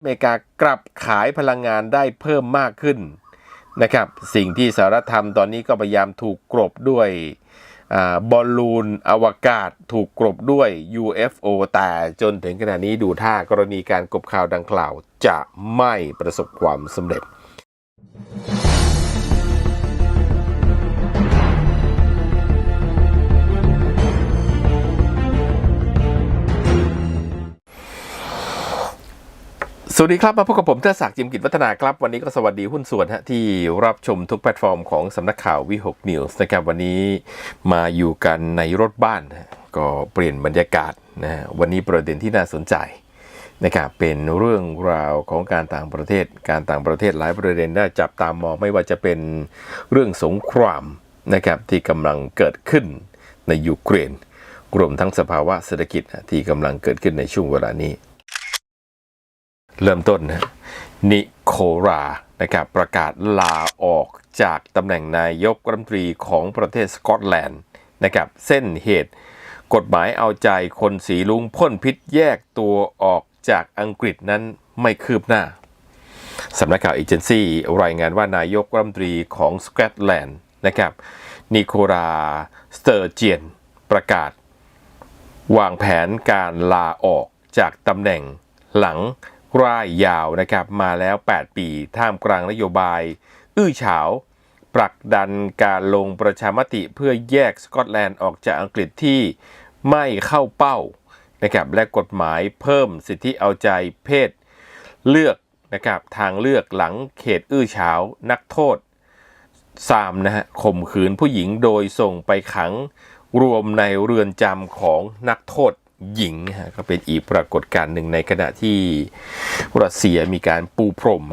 อเมริกากลับขายพลังงานได้เพิ่มมากขึ้นนะครับ สิ่งที่สหรัฐทำตอนนี้ก็พยายามถูกกลบด้วยอบอลลูนอวกาศถูกกลบด้วย UFO แต่จนถึงขณะนี้ดูท่ากรณีการกบข่าวดังกล่าวจะไม่ประสบความสำเร็จ สวัสดีครับ มาพบกับผมเทอศักดิ์จิมกิจวัฒนาครับ วันนี้ก็สวัสดีหุ้นส่วนฮะที่รับชมทุกแพลตฟอร์มของสำนักข่าววิหกนิวส์นะครับ วันนี้มาอยู่กันในรถบ้าน ก็เปลี่ยนบรรยากาศนะวันนี้ประเด็นที่น่าสนใจนะครับเป็นเรื่องราวของการต่างประเทศ การต่างประเทศหลายประเด็นได้จับตามมองไม่ว่าจะเป็นเรื่องสงครามนะครับที่กำลังเกิดขึ้นในยูเครนรวมทั้งสภาวะเศรษฐกิจที่กำลังเกิดขึ้นในช่วงเวลานี้ เริ่มต้นนะนิโครานะครับประกาศลาออกจากตำแหน่งนายกรัฐมนตรีของประเทศสกอตแลนด์นะครับเส้นเหตุ กฎหมายเอาใจคนสีลุงพ่นพิษแยกตัวออกจากอังกฤษนั้นไม่คืบหน้าสำนักข่าวเอเจนซี่รายงานว่านายกรัฐมนตรีของสกอตแลนด์นะครับนิโคราสเตอร์เจียนประกาศ วางแผนการลาออกจากตำแหน่งหลัง ร่ายยาวนะครับมาแล้ว 8 ปีท่ามกลางนโยบาย อื้อฉาวผลักดันการลงประชามติเพื่อแยกสกอตแลนด์ออกจากอังกฤษที่ไม่เข้าเป้านะครับและกฎหมายเพิ่มสิทธิเอาใจเพศเลือกนะครับทางเลือกหลังเขตอื้อฉาวนักโทษสามนะฮะข่มขืนผู้หญิงโดยส่งไปขังรวมในเรือนจำของนักโทษ หญิงฮะก็เป็นอีกปรากฏการณ์หนึ่งในขณะที่รัสเซียมีการปูพรม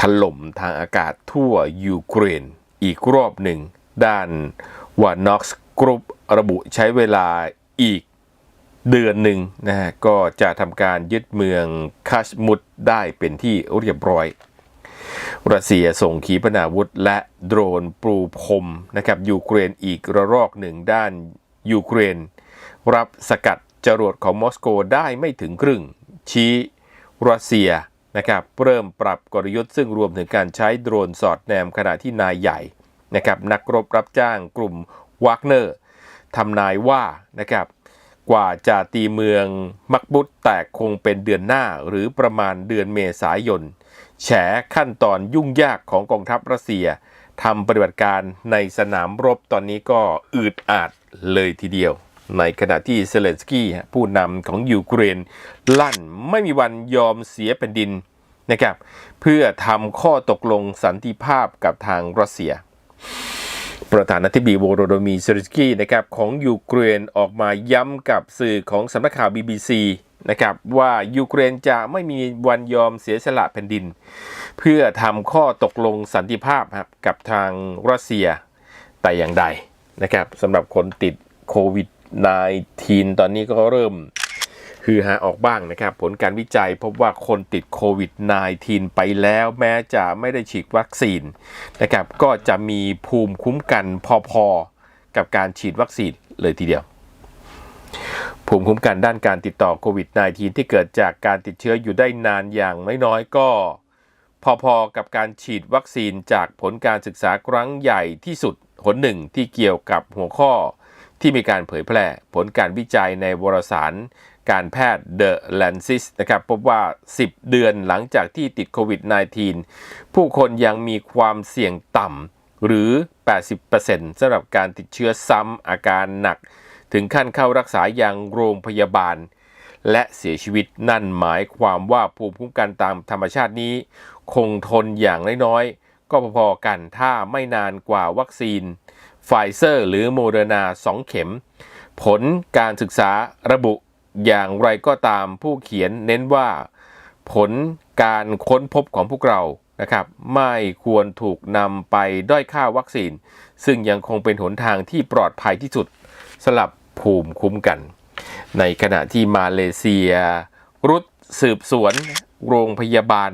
ถล่มทางอากาศทั่วยูเครน อีกรอบหนึ่ง ด้านวานอกส์กรุ๊ประบุใช้เวลาอีกเดือนหนึ่งนะฮะก็จะทำการยึดเมืองคาชมุดได้เป็นที่เรียบร้อยรัสเซียส่งขีปนาวุธและโดรนปลูพรมนะครับยูเครนอีกระลอกหนึ่งด้านยูเครน รับสกัด จรวดของมอสโกได้ไม่ถึงครึ่ง ชี้รัสเซียนะครับเริ่มปรับกลยุทธ์ซึ่งรวมถึงการใช้โดรนสอดแนมขณะที่นายใหญ่นะครับนักรบรับจ้างกลุ่มวากเนอร์ทำนายว่านะครับกว่าจะตีเมืองมักบุตแตกคงเป็นเดือนหน้าหรือประมาณเดือนเมษายน แฉขั้นตอนยุ่งยากของกองทัพรัสเซียทำปฏิบัติการในสนามรบตอนนี้ก็อืดอาดเลยทีเดียว ในขณะที่เซเลนสกี้ผู้นำของยูเครน ลั่นไม่มีวันยอมเสียแผ่นดินนะครับเพื่อทำข้อตกลงสันติภาพกับทางรัสเซีย ประธานาธิบดีโวโรโดมีเซเลนสกี้นะครับของยูเครนออกมาย้ำกับสื่อของสำนักข่าว BBC นะครับว่ายูเครนจะไม่มีวันยอมเสียสละแผ่นดิน เพื่อทำข้อตกลงสันติภาพครับกับทางรัสเซียแต่อย่างใดนะครับสำหรับคนติดโควิด -19 ตอนนี้ก็เริ่มคือหาออกบ้างนะครับ ผลการวิจัยพบว่าคนติดโควิด -19 ไปแล้วแม้จะไม่ได้ฉีดวัคซีนนะครับ ก็จะมีภูมิคุ้มกันพอๆ กับการฉีดวัคซีนเลยทีเดียว ภูมิคุ้มกันด้านการติดต่อโควิด -19 ที่เกิดจากการติดเชื้ออยู่ได้นานอย่างน้อยๆก็พอๆ กับการฉีดวัคซีนจากผลการศึกษาครั้งใหญ่ที่สุดผลหนึ่งที่เกี่ยวกับหัวข้อ ที่มีการเผยแพร่ผลการวิจัยในวารสารการแพทย์ The Lancet นะครับพบว่า 10 เดือนหลังจากที่ติดโควิด -19 ผู้คนยังมีความเสี่ยงต่ำหรือ 80%สำหรับการติดเชื้อซ้ำอาการหนัก ถึงขั้นเข้ารักษาอย่างโรงพยาบาล และเสียชีวิตนั่นหมายความว่าภูมิคุ้มกันตามธรรมชาตินี้ คงทนอย่างน้อยๆ ก็พอๆกันถ้าไม่นานกว่าวัคซีน ไฟเซอร์ หรือโมเดอร์นา2เข็ม ผลการศึกษาระบุอย่างไรก็ตามผู้เขียนเน้นว่า ผลการค้นพบของพวกเรานะครับไม่ควรถูกนำไปด้อยค่าวัคซีน ซึ่งยังคงเป็นหนทางที่ปลอดภัยที่สุดสำหรับภูมิคุ้มกัน ในขณะที่มาเลเซีย รุดสืบสวน โรงพยาบาล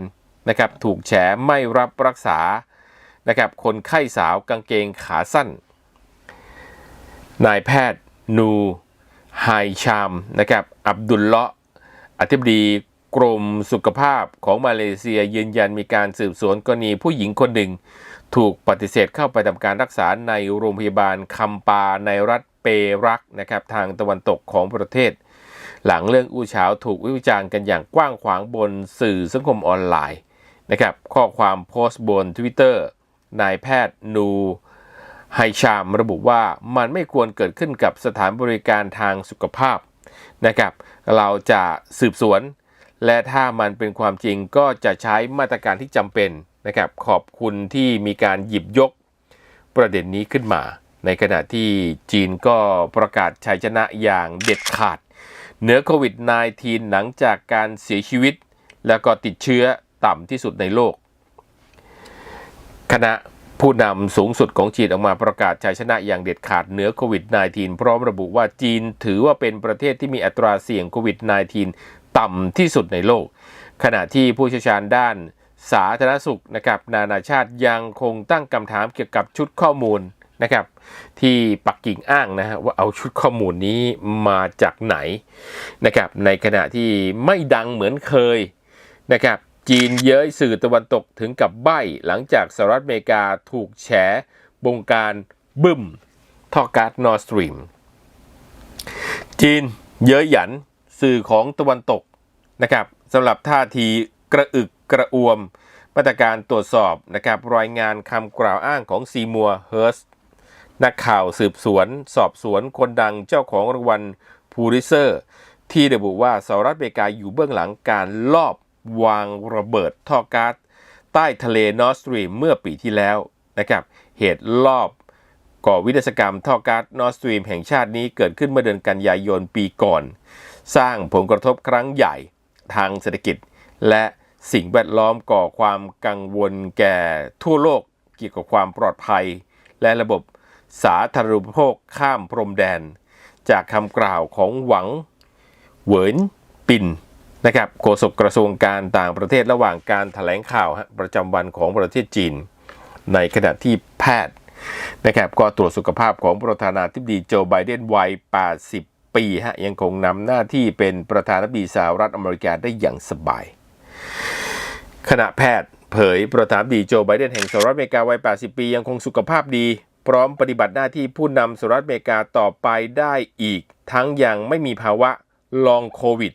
นะครับถูกแฉไม่รับรักษานะครับคนไข้สาวกางเกงขาสั้น นายแพทย์ นูไฮชามนะครับอับดุลเลาะอธิบดีกรมสุขภาพของมาเลเซียยืนยันมีการสืบสวนกรณีผู้หญิงคนหนึ่ง ถูกปฏิเสธเข้าไปทำการรักษาในโรงพยาบาลคัมปาในรัฐเปรักนะครับทางตะวันตกของประเทศ หลังเรื่องอู้เฉาถูกวิจารณ์กันอย่างกว้างขวางบนสื่อสังคมออนไลน์นะครับข้อความโพสต์บน Twitter นายแพทย์นู ไฮชามระบุว่ามันไม่ควรเกิดขึ้นกับสถานบริการทางสุขภาพนะครับ เราจะสืบสวน และถ้ามันเป็นความจริงก็จะใช้มาตรการที่จำเป็นนะครับ ขอบคุณที่มีการหยิบยกประเด็นนี้ขึ้นมา ในขณะที่จีนก็ประกาศชัยชนะอย่างเด็ดขาดเหนือโควิด -19 หลังจากการเสียชีวิต แล้วก็ติดเชื้อต่ำที่สุดในโลก คณะ ผู้นำสูงสุดของจีนออกมาประกาศชัยชนะอย่างเด็ดขาดเหนือโควิด -19 พร้อมระบุว่าจีนถือว่าเป็นประเทศที่มีอัตราเสี่ยงโควิด -19 ต่ำที่สุดในโลก ขณะที่ผู้เชี่ยวชาญด้านสาธารณสุขนะครับนานาชาติยังคงตั้งคำถามเกี่ยวกับชุดข้อมูลนะครับที่ปักกิ่งอ้างนะฮะว่าเอาชุดข้อมูลนี้มาจากไหนนะครับในขณะที่ไม่ดังเหมือนเคยนะครับ จีนเย้ยสื่อตะวันตกถึงกับใบ้หลังจากสหรัฐอเมริกาถูกแฉบงการบึ้มท่อก๊าซนอร์สตรีม จีนเย้ยหยันสื่อของตะวันตกนะครับสำหรับท่าทีกระอึกกระอวม มาตรการตรวจสอบนะครับรายงานคำกล่าวอ้างของซีมัวเฮิร์สนักข่าวสืบสวน สอบสวนคนดังเจ้าของรางวัลพูริเซอร์ ที่ระบุว่าสหรัฐอเมริกาอยู่เบื้องหลังการลอบ วางระเบิดท่อก๊าซใต้ทะเลนอร์สตรีมเมื่อปีที่แล้วนะครับ เหตุลอบก่อวินาศกรรมท่อก๊าซนอร์สตรีมแห่งชาตินี้เกิดขึ้นเมื่อเดือนกันยายนปีก่อน สร้างผลกระทบครั้งใหญ่ทางเศรษฐกิจ และสิ่งแวดล้อมก่อความกังวลแก่ทั่วโลกเกี่ยวกับความปลอดภัย และระบบสาธารณูปโภคข้ามพรมแดน จากคำกล่าวของหวัง เหวินปิน นะครับโฆษกกระทรวงการต่างประเทศระหว่างการถแถลงข่าวประจำวันของประเทศจีน ในขณะที่แพทย์นะครับก็ตรวจสุขภาพของประธานาธิบดีโจไบเดนวัย 80 ปีฮะยังคงนำหน้าที่เป็นประธานาธิบดีสหรัฐอเมริกาได้อย่างสบายขณะแพทย์เผยประธานาธิบดีโจไบเดนแห่งสหรัฐอเมริกาวัย 80 ปียังคงสุขภาพดี พร้อมปฏิบัติหน้าที่ผู้นำสหรัฐอเมริกาต่อไปได้อีก ทั้งยังไม่มีภาวะลองโควิด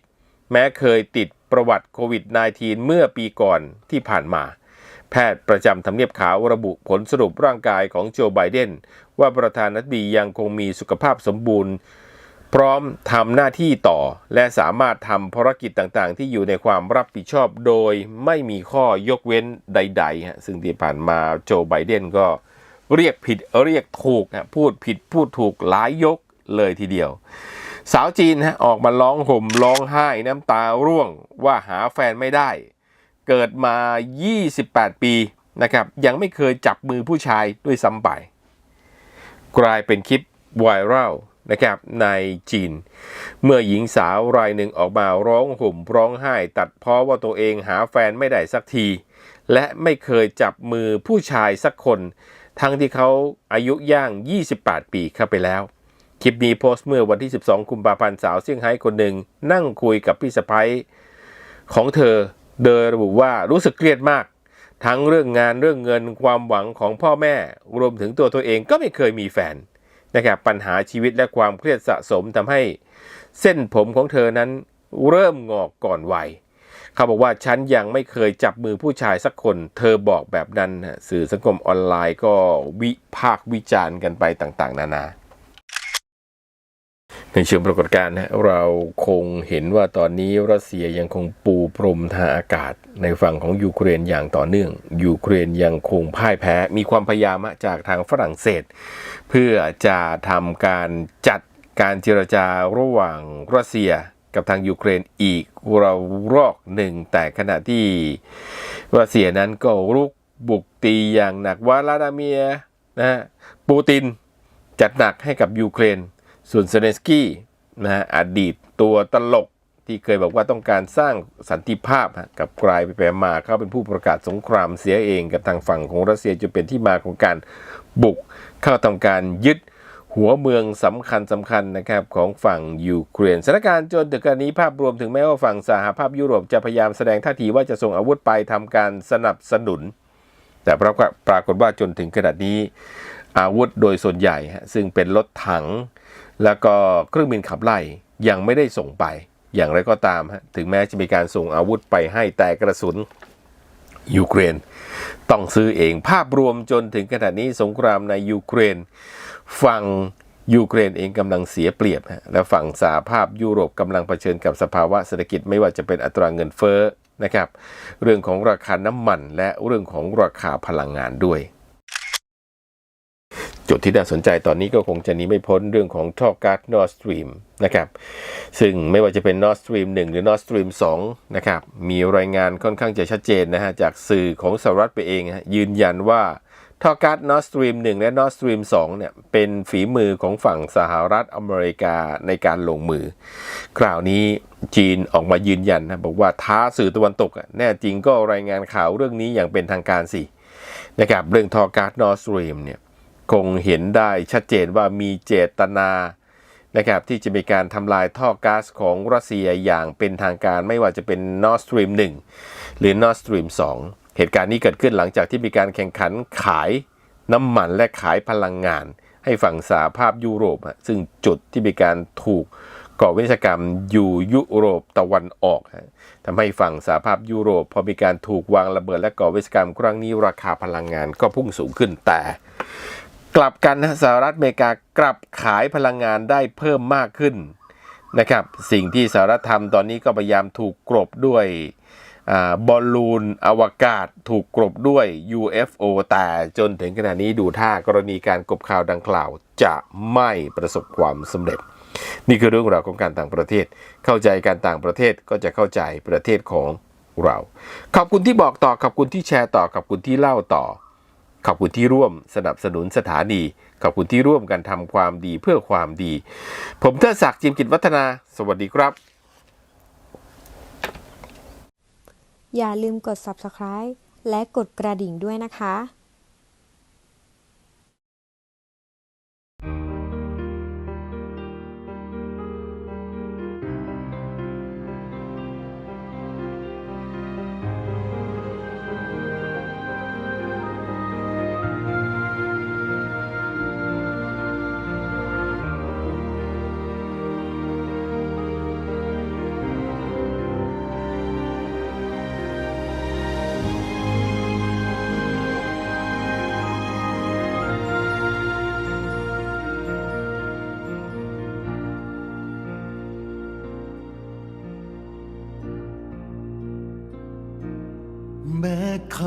แม้เคยติดประวัติโควิด -19 เมื่อปีก่อนที่ผ่านมา แพทย์ประจำทำเนียบขาวระบุผลสรุปร่างกายของโจไบเดน ว่าประธานาธิบดียังคงมีสุขภาพสมบูรณ์ พร้อมทำหน้าที่ต่อ และสามารถทำภารกิจต่างๆ ที่อยู่ในความรับผิดชอบโดยไม่มีข้อยกเว้นใดๆฮะซึ่งที่ผ่านมาโจไบเดนก็เรียกผิดเรียกถูกฮะพูดผิดพูดถูกหลายยกเลยทีเดียว สาวจีนฮะออกมาร้องห่มร้องไห้น้ำตาร่วงว่าหาแฟนไม่ได้ เกิดมา 28 ปีนะครับยังไม่เคยจับมือผู้ชายด้วยซ้ำไป กลายเป็นคลิปไวรัลนะครับในจีน เมื่อหญิงสาวรายหนึ่งออกมาร้องห่มร้องไห้ ตัดเพ้อว่าตัวเองหาแฟนไม่ได้สักที และไม่เคยจับมือผู้ชายสักคน ทั้งที่เขาอายุย่าง 28 ปีเข้าไปแล้ว คลิปนี้โพสต์เมื่อวันที่ 12 กุมภาพันธ์สาวเซี่ยงไฮ้คนหนึ่งนั่งคุยกับพี่สะพ้ยของเธอโดยระบุว่ารู้สึกเครียดมาก ทั้งเรื่องงานเรื่องเงินความหวังของพ่อแม่ รวมถึงตัวตัวเองก็ไม่เคยมีแฟนนะครับปัญหาชีวิตและความเครียดสะสมทำให้เส้นผมของเธอนั้นเริ่มงอกก่อนวัยเขาบอกว่าฉันยังไม่เคยจับมือผู้ชายสักคน เธอบอกแบบนั้นสื่อสังคมออนไลน์ก็วิพากษ์วิจารณ์กันไปต่าง ๆ นานา ในเชิงปรากฏการณ์นะเราคงเห็นว่าตอนนี้รัสเซียยังคงปูพรมทางอากาศ ในฝั่งของยูเครนอย่างต่อเนื่อง ยูเครนยังคงพ่ายแพ้ มีความพยายามจากทางฝรั่งเศส เพื่อจะทำการจัดการเจรจาระหว่างรัสเซียกับทางยูเครนอีกรารอกหนึ่ง แต่ขณะที่รัสเซียนั้นก็รุกบุกตีอย่างหนักวลาดาเมียนะปูตินจัดหนักให้กับยูเครน ส่วนเซเลนสกี้นะฮะอดีตตัวตลกที่เคยบอกว่าต้องการสร้างสันติภาพกับกลายไปแปลมาเข้าเป็นผู้ประกาศสงครามเสียเองกับทางฝั่งของรัสเซียจนเป็นที่มาของการบุกเข้าทำการยึดหัวเมืองสำคัญสำคัญนะครับของฝั่งยูเครนสถานการณ์จนถึงกรณีภาพรวมถึงแม้ว่าฝั่งสหภาพยุโรปจะพยายามแสดงท่าทีว่าจะส่งอาวุธไปทำการสนับสนุน แต่ปรากฏปรากฏว่าจนถึงขนาดนี้อาวุธโดยส่วนใหญ่ซึ่งเป็นรถถัง แล้วก็เครื่องบินขับไล่ยังไม่ได้ส่งไป อย่างไรก็ตามฮะถึงแม้จะมีการส่งอาวุธไปให้แต่กระสุนยูเครน ต้องซื้อเองภาพรวมจนถึงขนาดนี้สงครามในยูเครน ฝั่งยูเครนเองกำลังเสียเปรียบ และฝั่งสหภาพยุโรปกำลังเผชิญกับสภาวะเศรษฐกิจไม่ว่าจะเป็นอัตราเงินเฟ้อนะครับ เรื่องของราคาน้ำมันและเรื่องของราคาพลังงานด้วย จุดที่น่าสนใจตอนนี้ก็คงจะหนีไม่พ้นเรื่องของท่อก๊าซ Nord Stream นะครับ ซึ่งไม่ว่าจะเป็น Nord Stream 1 หรือ Nord Stream 2 นะครับ มีรายงานค่อนข้างจะชัดเจนนะฮะ จากสื่อของสหรัฐไปเองยืนยันว่าท่อก๊าซ Nord Stream 1 และ Nord Stream 2 เนี่ย เป็นฝีมือของฝั่งสหรัฐอเมริกาในการลงมือ คราวนี้จีนออกมายืนยันนะบอกว่าท้าสื่อตะวันตกอะแน่จริงก็รายงานข่าวเรื่องนี้อย่างเป็นทางการสินะครับเรื่องท่อก๊าซ Nord Stream เนี่ย คงเห็นได้ชัดเจนว่ามีเจตนานะครับที่จะมีการทำลายท่อก๊าซของรัสเซียอย่างเป็นทางการไม่ว่าจะเป็น Nord Stream 1 หรือ Nord Stream 2 เหตุการณ์นี้เกิดขึ้นหลังจากที่มีการแข่งขันขายน้ำมันและขายพลังงาน ให้ฝั่งสหภาพยุโรปอะซึ่งจุดที่มีการถูกก่อวินาศกรรมอยู่ยุโรปตะวันออกทำให้ฝั่งสหภาพยุโรป พอมีการถูกวางระเบิดและก่อวินาศกรรมครั้งนี้ราคาพลังงานก็พุ่งสูงขึ้นแต่ กลับกันนะสหรัฐอเมริกากลับขายพลังงานได้เพิ่มมากขึ้นนะครับสิ่งที่สหรัฐทำตอนนี้ก็พยายามถูกกลบด้วยอบอลลูนอวกาศถูกกลบด้วย UFO แต่จนถึงขณะนี้ดูท่ากรณีการกลบข่าวดังกล่าวจะไม่ประสบความสำเร็จ นี่คือเรื่องราวของการต่างประเทศ เข้าใจการต่างประเทศก็จะเข้าใจประเทศของเรา ขอบคุณที่บอกต่อขอบคุณที่แชร์ต่อขอบคุณที่เล่าต่อ ขอบคุณที่ร่วมสนับสนุนสถานี ขอบคุณที่ร่วมกันทำความดีเพื่อความดี ผมเทดศักดิ์จิมกิจวัฒนา สวัสดีครับ อย่าลืมกด subscribe และกดกระดิ่งด้วยนะคะ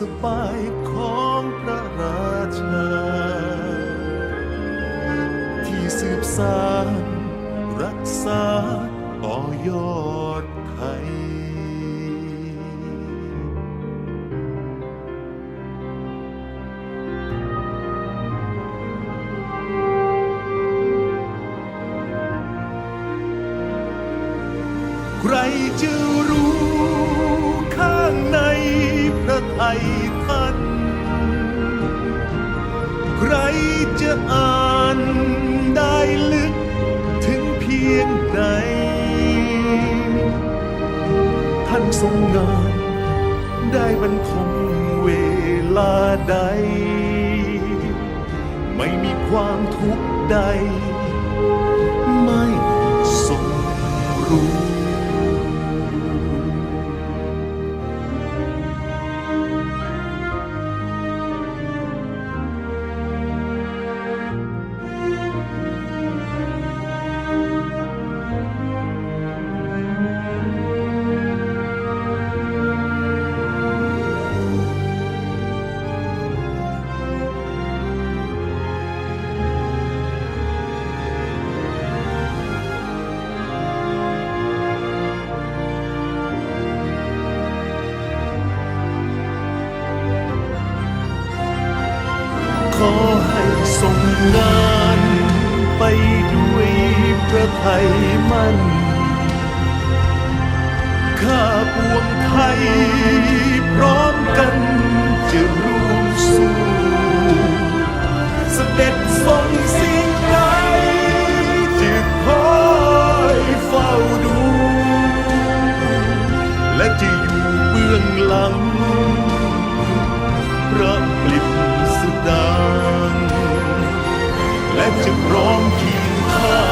สุขสบายขอ ไทยท่านใครจะอ่านได้ลึกถึงเพียงใดท่านทรงงานได้บรรทมเวลาใด ไม่มีความทุกข์ใด ไม่ทรงรู้ ไทยมั่นข้าปวงไทย พร้อมกันจะร่วมสู้เสด็จทรงสิ่งใดจะคอยเฝ้าดู และจะอยู่เบื้องหลังพระปลิบสดาและจะพร้อมเคียงข้า